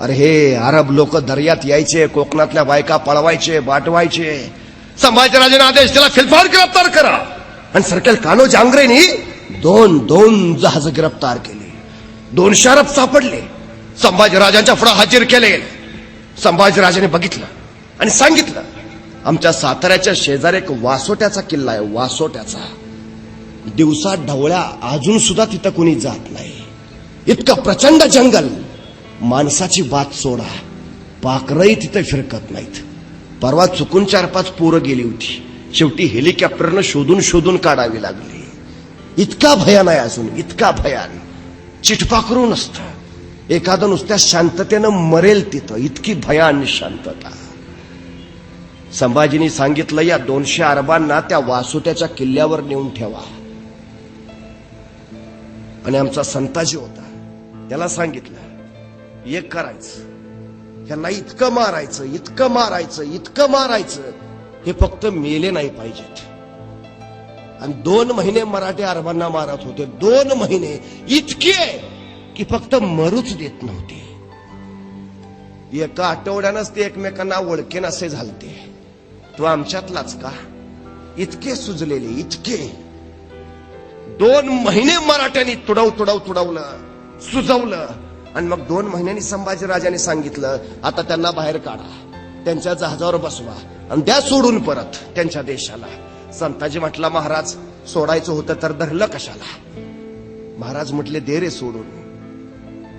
अरे हे अरब लोक दर्यात यायचे कोकणातल्या बायका पळवायचे बाटवायचे संभाजीराजेने आदेश दिला फिलफार गिरफ्तार करा. आणि सर्कल कानो जांगरेनी दोन दोन जहाज गिरफ्तार केले. दोन अरब सापडले. संभाजीराजांच्या पुढे हजर केले. संभाजीराजाने बघितलं आणि सांगितलं आमच्या साताऱ्याच्या शेजारी एक वासोट्याचा किल्ला आहे वासोट्याचा. दिवसा ढवळ्या अजून सुद्धा तिथं कोणी जात नाही. इतकं प्रचंड जंगल. माणसाची बात सोडा. पाखरही तिथे फिरकत नाहीत. परवा चुकून चार पाच पोरं गेली होती. शेवटी हेलिकॉप्टरनं शोधून शोधून काढावी लागली. इतका भयान आहे अजून इतका भयान. चिटपाखरू नसतं. एखादं नुसत्या शांततेनं मरेल तिथं. इतकी भयान शांतता. संभाजीनी सांगितलं या दोनशे अरबांना त्या वासुट्याच्या किल्ल्यावर नेऊन ठेवा. आणि आमचा संताजी होता. त्याला सांगितलं एक करायचं. ह्यांना इतकं मारायचं इतकं मारायचं इतकं मारायचं हे फक्त मेले नाही पाहिजेत आणि दोन महिने मराठी अरबांना मारत होते. दोन महिने इतके की फक्त मरूच देत नव्हते. एका आठवड्यानंच ते एकमेकांना ओळखेन असे झालते. तो आमच्यातलाच का? इतके सुजलेले इतके. दोन महिने मराठ्यांनी तुडव तुडव तुडवलं सुजवलं. आणि मग दोन महिन्यांनी संभाजीराजाने सांगितलं आता त्यांना बाहेर काढा. त्यांच्या जहाजावर बसवा. आणि त्या सोडून परत त्यांच्या देशाला. संताजी म्हटला महाराज सोडायचं होतं तर धरलं कशाला? महाराज म्हटले दे रे सोडून.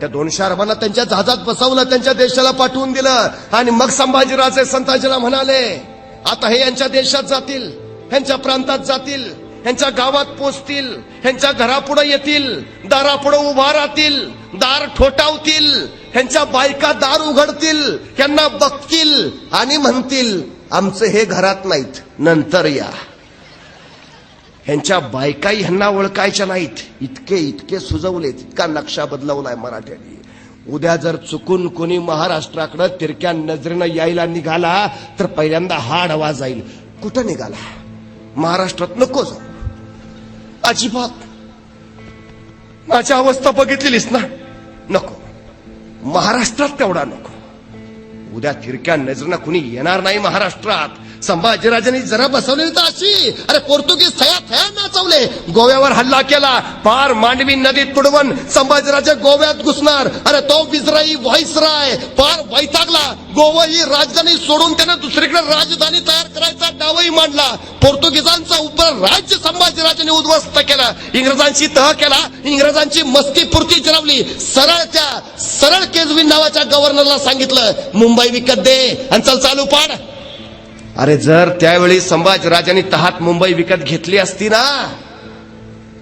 त्या दोन शारबांना त्यांच्या जहाजात बसवलं त्यांच्या देशाला पाठवून दिलं. आणि मग संभाजीराजे संताजीला म्हणाले आता हे यांच्या देशात जातील ह्यांच्या प्रांतात जातील ह्यांच्या गावात पोचतील ह्यांच्या घरापुढे येतील दारापुढे उभा राहतील दार ठोठावतील ह्यांच्या बायका दार उघडतील ह्यांना बघतील आणि म्हणतील आमचं हे घरात नाहीत नंतर या. ह्यांच्या बायकाही ह्यांना ओळखायच्या नाहीत. इतके इतके सुजवलेत इतका नक्षा बदलवलाय मराठ्यांनी. उद्या जर चुकून कोणी महाराष्ट्राकडे तिरक्या नजरेनं यायला निघाला तर पहिल्यांदा हा आडवा जाईल. कुठं निघाला? महाराष्ट्रात नको जाऊ. अजिबात. माझी अवस्था बघितलेलीस ना? नको. महाराष्ट्रात तेवढा नको. उद्या तिरक्या नजरेनं कुणी येणार नाही महाराष्ट्रात. संभाजीराजांनी जरा बसवली तर अशी. अरे पोर्तुगीज थया थया नाचवले. गोव्यावर हल्ला केला. पार मांडवी नदीत तुडवून संभाजीराजे गोव्यात घुसणार. अरे तो विजराई व्हाईसराय. पार वैतागला. गोवा ही राजधानी सोडून त्यानं दुसरीकडे राजधानी तयार करायचा डावही मांडला. पोर्तुगीजांचा उपर राज्य संभाजीराजांनी उद्ध्वस्त केला. इंग्रजांची तह केला. इंग्रजांची मस्ती पुरती जिरवली. सरळ त्या सरळ केजवी नावाच्या गव्हर्नरला सांगितलं मुंबई विकत दे. आणि चल चालू पाड. अरे जर त्यावेळी संभाजीराजांनी तहात मुंबई विकत घेतली असती ना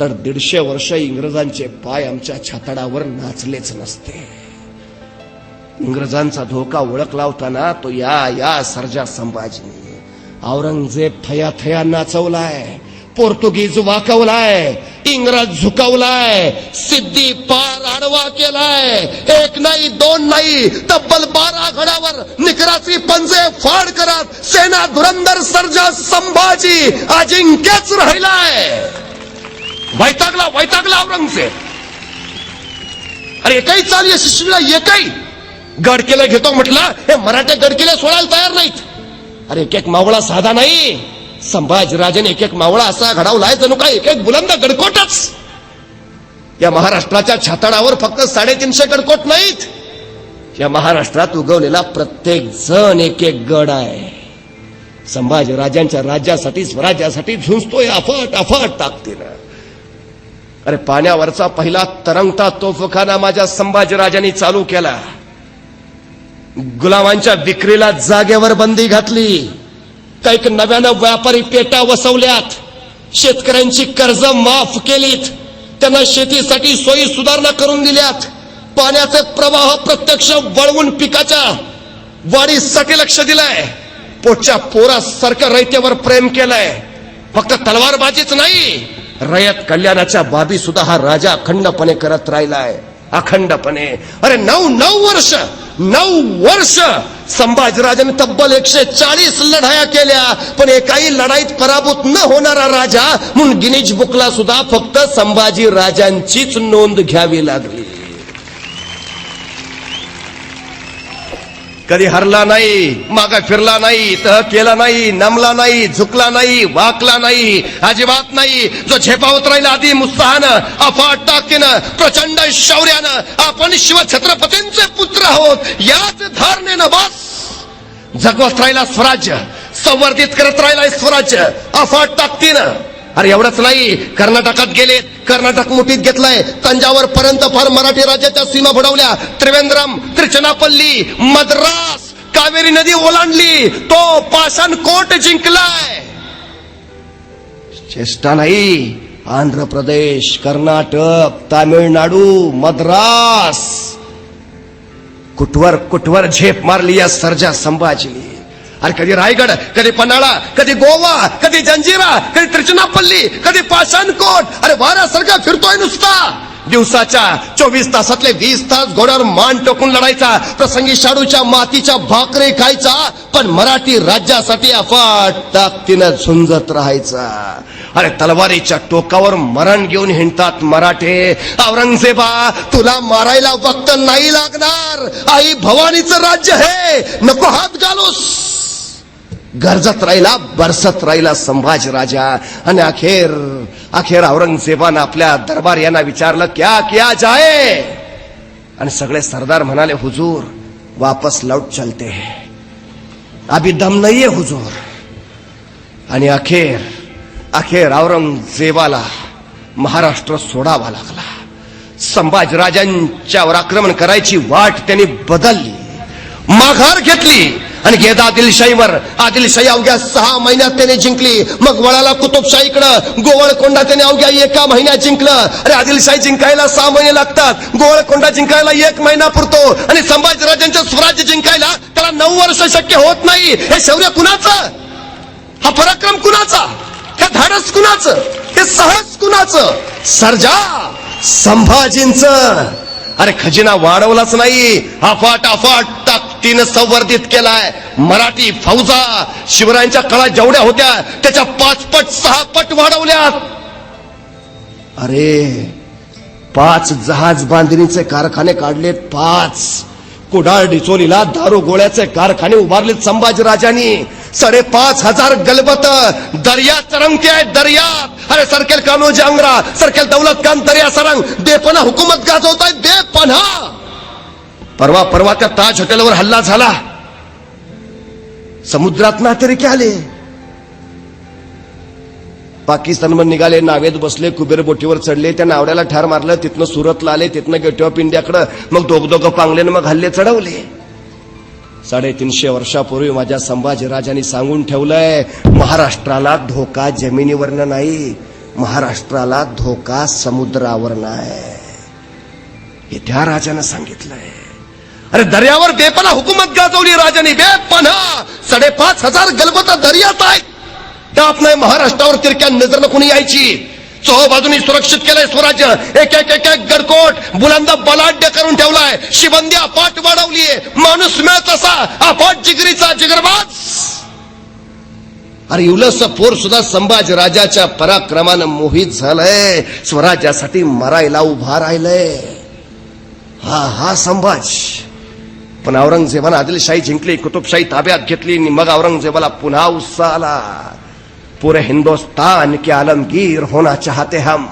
तर दीडशे वर्ष इंग्रजांचे पाय आमच्या छातडावर नाचलेच नसते. इंग्रजांचा धोका ओळख लावताना तो या या सर्जा संभाजीने औरंगजेब थया थया नाचवलाय. पोर्तुगीज वाकवलाय इंग्रज झुकवलाय सिद्धी पार आडवा केलाय. एक नाही दोन नाही तब्बल बारा घडावर निकराची पंजे फाड करत सेना धुरंधर सर्जा संभाजी अजिंक्यच राहिलाय. वैतागला वैतागला औरंगजेब. अरे एकही चाल यशस्वीला एकही गडकेला घेतो म्हटलं हे मराठे गडकेला सोडायला तयार नाहीत. अरे एक एक मावळा साधा नाही. संभाजीराजाने एक एक मावळा असा घडवलाय जणू काय एक एक बुलंद गडकोटच. या महाराष्ट्राच्या छाताडावर फक्त साडेतीनशे गडकोट नाहीत. या महाराष्ट्रात उगवलेला प्रत्येक जण एक एक गड आहे. संभाजीराजांच्या राज्यासाठी स्वराज्यासाठी झुंजतोय अफट अफट ताकदीनं. अरे पाण्यावरचा पहिला तरंगता तोफखाना माझ्या संभाजीराजांनी चालू केला. गुलामांच्या विक्रीला जागेवर बंदी घातली. कैक नव्यानं व्यापारी पेटा वसवल्यात. शेतकऱ्यांची कर्ज माफ केलीत. त्यांना शेतीसाठी सोयी सुधारणा करून दिल्यात. पाण्याचा प्रवाह प्रत्यक्ष वळवून पिकाच्या वाढीसाठी लक्ष दिलंय. पोटच्या पोरासारखं रयतेवर प्रेम केलंय. फक्त तलवारबाजीच नाही रयत कल्याणाच्या बाबी सुद्धा हा राजा अखंडपणे करत राहिलाय. अखंडपणे. अरे नऊ नऊ वर्ष नऊ वर्ष संभाजीराजाने तब्बल एकशे चाळीस लढाया केल्या. पण एकाही लढाईत पराभूत न होणारा राजा म्हणून गिनीज बुकला सुद्धा फक्त संभाजी राजांचीच नोंद घ्यावी लागली. कधी हरला नाही मागा फिरला नाही तह केला नाही नमला नाही झुकला नाही वाकला नाही अजिबात नाही. जो झेपावत राहिला आधी उत्साहानं अफाट टाकीनं प्रचंड शौर्यानं आपण शिवछत्रपतींचे पुत्र आहोत याच धारणेनं बस. जगवत राहिला स्वराज्य संवर्धित करत राहिला स्वराज्य अफाट ताकदीनं अरे एवढंच नाही. कर्नाटकात गेलेत. कर्नाटक मुठीत घेतलंय. तंजावर पर्यंत फार मराठी राज्याच्या सीमा बुडवल्या. त्रिवेंद्रम त्रिचनापल्ली मद्रास कावेरी नदी ओलांडली. तो पाषाण कोट जिंकलाय. चेष्टा नाही. आंध्र प्रदेश कर्नाटक तामिळनाडू मद्रास. कुठवर कुठवर झेप मारली या सर्जा संभाजीली अरे कधी रायगड कधी पन्हाळा कधी गोवा कधी जंजिरा कधी त्रिचनापल्ली कधी पाषाणकोट. अरे वाऱ्यासारखा फिरतोय नुसता. दिवसाच्या चोवीस तासातले वीस तास घोड्यावर मान टोकून लढायचा प्रसंगी शाडूच्या मातीच्या भाकरी खायचा पण मराठी राज्यासाठी अफाट ताकदीनं झुंजत राहायचा. अरे तलवारीच्या टोकावर मरण घेऊन हिंडतात मराठे. औरंगजेबा तुला मारायला वक्त नाही लागणार. आई भवानीचं राज्य हे. नको हात घालूस. गरजत राहिला बरसत राहिला संभाजी राजा. आणि अखेर अखेर औरंगजेबानं आपल्या दरबार यांना विचारलं क्या किया जाए? आणि सगळे सरदार म्हणाले हुजूर वापस लौट चलते हैं. अभी दम नाहीये हुजूर. आणि अखेर अखेर औरंगजेबाला महाराष्ट्र सोडावा लागला. संभाजीराजांच्यावर आक्रमण करायची वाट त्यांनी बदलली. माघार घेतली. आणि घेत आदिलशाहीवर आदिलशाही अवघ्या सहा महिन्यात त्याने जिंकली. मग वळाला कुतुबशाहीकडं गोवळकोंडा त्याने अवघ्या एका महिन्यात जिंकलं. अरे आदिलशाही जिंकायला सहा महिने लागतात. गोवळकोंडा जिंकायला एक महिना पुरतो. आणि संभाजीराजांचं स्वराज्य जिंकायला त्याला नऊ वर्ष शक्य होत नाही. हे शौर्य कुणाचं? हा पराक्रम कुणाचा? हे धाडस कुणाचं? हे सहज कुणाचं? सर्जा संभाजींच. अरे खजिना वाढवलाच नाही. अफाट अफाट टाक. तिनं संवर्धित केलाय. मराठी फौजा शिवरायांच्या कळा जेवढ्या होत्या त्याच्या पाच पट सहा पट वाढवल्यात. अरे पाच जहाज बांधणीचे कारखाने काढलेत पाच. कुडाळ डिचोलीला दारू गोळ्याचे कारखाने उभारलेत संभाजीराजांनी. साडेपाच हजार गलबत दर्या तरंगते आहेत दर्यात. अरे सरकेल कानोजी अंगरा सरकेल दौलत खान दर्या सरंग बेपना हुकूमत गाजवत आहेत बेपना परवा परवा त्या ताज हॉटेलवर हल्ला झाला. समुद्रात नातेरिके आले. पाकिस्तानवर निघाले नावेत बसले कुबेर बोटीवर चढले त्या नावड्याला ठार मारलं तिथनं सुरतला आले तिथनं गेट ऑफ इंडियाकडं मग दोघ दोघं पांगलेनं मग हल्ले चढवले. साडेतीनशे वर्षापूर्वी माझ्या संभाजीराजांनी सांगून ठेवलंय महाराष्ट्राला धोका जमिनीवरनं नाही महाराष्ट्राला धोका समुद्रावर आहे हे त्या राजानं सांगितलंय. अरे दर्यावर बेपना हुकूमत गाजवली राजाने बेपना! साडेपाच हजार गलबता दर्यात आहे टाप नाही महाराष्ट्रावर तिरक्या नजरनं कोणी यायची? चोह बाजूनी सुरक्षित केलंय स्वराज्य. एक एक एक एक गडकोट बुलंद बलाढ्य करून ठेवलाय. शिबंदी अपाट वाढवलीये. माणूस मिळत असा. अपाट जिगरीचा जिगरबाज. अरे युलस पोर सुद्धा संभाजी राजाच्या पराक्रमानं मोहित झालंय. स्वराज्यासाठी मरायला उभा राहिलंय. हा हा संभाज. पण औरंगजेबानं आदिलशाही जिंकली कुतुबशाही ताब्यात घेतली आणि मग औरंगजेबाला पुन्हा उत्साह आला. पुरे हिंदुस्तान के आलमगीर होना चाहते हम.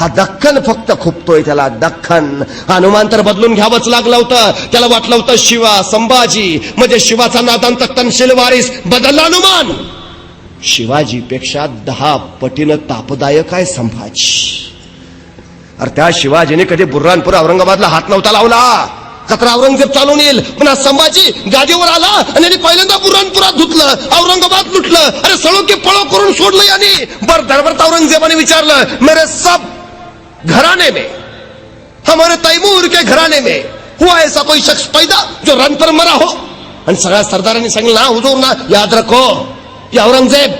हा दख्खन फक्त खुपतोय त्याला दख्खन. हनुमान तर बदलून घ्यावंच लागलं होतं. त्याला वाटलं होतं शिवा संभाजी. म्हणजे शिवाचा नादांत तनशील वारीस बदलला हनुमान. शिवाजीपेक्षा दहा पटीनं तापदायक आहे संभाजी. अरे त्या शिवाजीने कधी बुर्रानपूर औरंगाबादला हात नव्हता लावला. कचरा औरंगजेब चालून येईल. पण आज संभाजी गादीवर आला आणि यांनी पहिल्यांदा पुरणपुरात धुतलं औरंगाबाद लुटलं. अरे सळो की पळो करून सोडलं यांनी. बर दरबार औरंगजेबाने विचारलं मेरे सब घराने में हमारे तैमूर के घराने में हुआ ऐसा कोई शख्स पैदा जो रन पर मरा हो? आणि सगळ्या सरदारांनी सांगितलं ना हुजूर ना याद रखो या औरंगजेब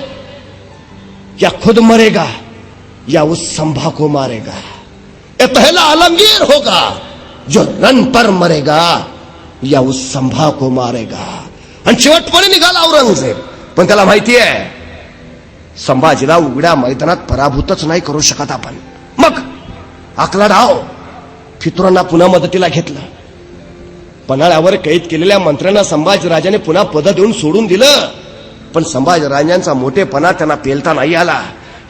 या खुद मरेगा या उस संभा को मारेगा. ये पहला आलमगीर होगा. जो रन पर मरेगा या उस संभा को मारेगा। आणि शेवटपणे निघाला औरंगजेब। पण त्याला माहिती आहे संभाजीला उघड्या मैदानात पराभूतच नाही करू शकत आपण. मग आकला डाव फितुरांना पुन्हा मदतीला घेतलं. पन्हाळ्यावर कैद केलेल्या मंत्र्यांना संभाजीराजाने पुन्हा पद देऊन सोडून दिलं. पण संभाजीराजांचा मोठेपणा त्यांना पेलता नाही आला.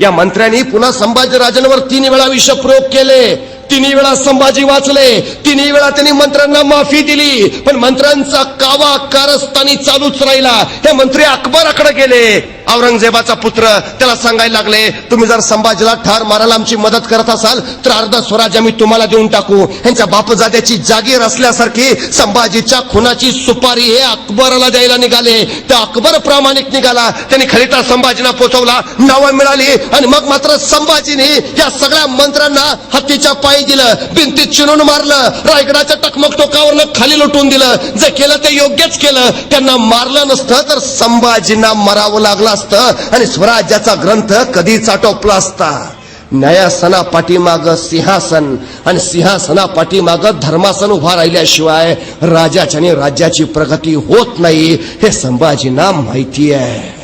या मंत्र्यांनी पुन्हा संभाजीराजांवर तीन वेळा विषप्रयोग केले. तिन्ही वेळा संभाजी वाचले तिन्ही वेळा त्यांनी मंत्र्यांना माफी दिली पण मंत्र्यांचा कावा कारस्थानी चालूच राहिला. हे मंत्री अकबराकडे गेले. औरंगजेबाचा पुत्र त्याला सांगायला लागले तुम्ही जर संभाजीला ठार मारायला आमची मदत करत असाल तर अर्धा स्वराज आम्ही तुम्हाला देऊन टाकू. यांच्या बापजाद्याची जागीर असल्यासारखी संभाजीच्या खुनाची सुपारी हे अकबराला द्यायला निघाले. त्या अकबर प्रामाणिक निघाला. त्यांनी खलिता संभाजीना पोचवला नावं मिळाली आणि मग मात्र संभाजीने या सगळ्या मंत्र्यांना हत्तीच्या पाय नाही दिलं. भिंतीत चिरून मारलं. रायगडाच्या टकमक टोकावरनं खाली लुटून दिलं. जे केलं ते योग्यच केलं. त्यांना मारलं नसतं तर संभाजींना मरावं लागलं असतं आणि स्वराज्याचा ग्रंथ कधीच आटोपला असता. न्यायासना पाठीमाग सिंहासन आणि सिंहासना पाठीमाग धर्मासन उभा राहिल्याशिवाय राजाच्या आणि राज्याची प्रगती होत नाही हे संभाजींना माहिती आहे.